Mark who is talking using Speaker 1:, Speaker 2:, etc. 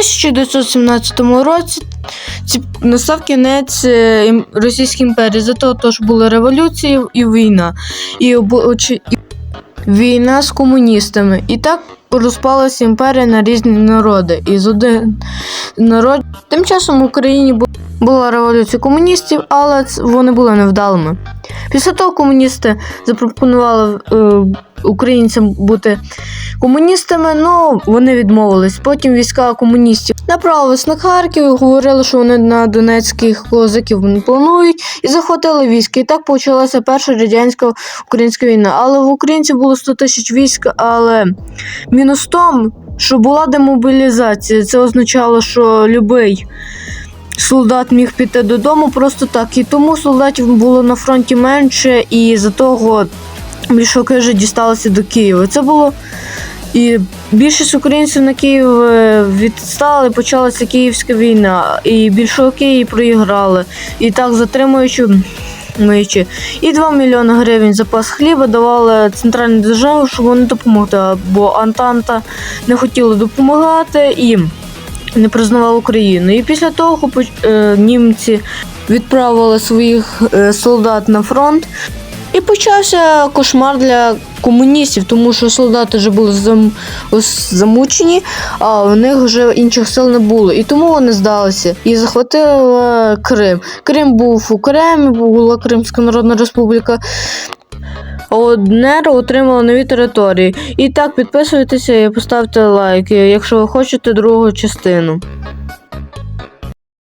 Speaker 1: 1917 році настав кінець е, Російської імперії. За того тож були революції і війна. І, війна з комуністами. І так розпалася імперія на різні народи. І з один народ. Тим часом в Україні була революція комуністів, але вони були невдалими. Після того комуністи запропонували е, українцям бути комуністами, ну вони відмовились. Потім війська комуністів направились на Харків говорили, що вони на донецьких козаків не планують, і захватили війська. І так почалася перша радянська українська війна. Але в українців було 100 тисяч військ, але мінус в тому, що була демобілізація. Це означало, що любий солдат міг піти додому просто так. І тому солдатів було на фронті менше, і за того більшовики вже дісталися до Києва. Це було. І більшість українців на Київ е, відстали, почалася Київська війна, і більшовики її проіграли. І так затримуючи миючи. І 2 мільйони гривень запас хліба давали центральній державі, щоб вони допомогли, бо Антанта не хотіла допомагати і не признавала Україну. І після того е, німці відправили своїх е, солдат на фронт. І почався кошмар для комуністів, тому що солдати вже були зам... замучені, а в них вже інших сил не було. І тому вони здалися і захватили Крим. Крим був у Кремі, була Кримська Народна Республіка. ДНР отримала нові території. І так, підписуйтеся і поставте лайк, якщо ви хочете другу частину.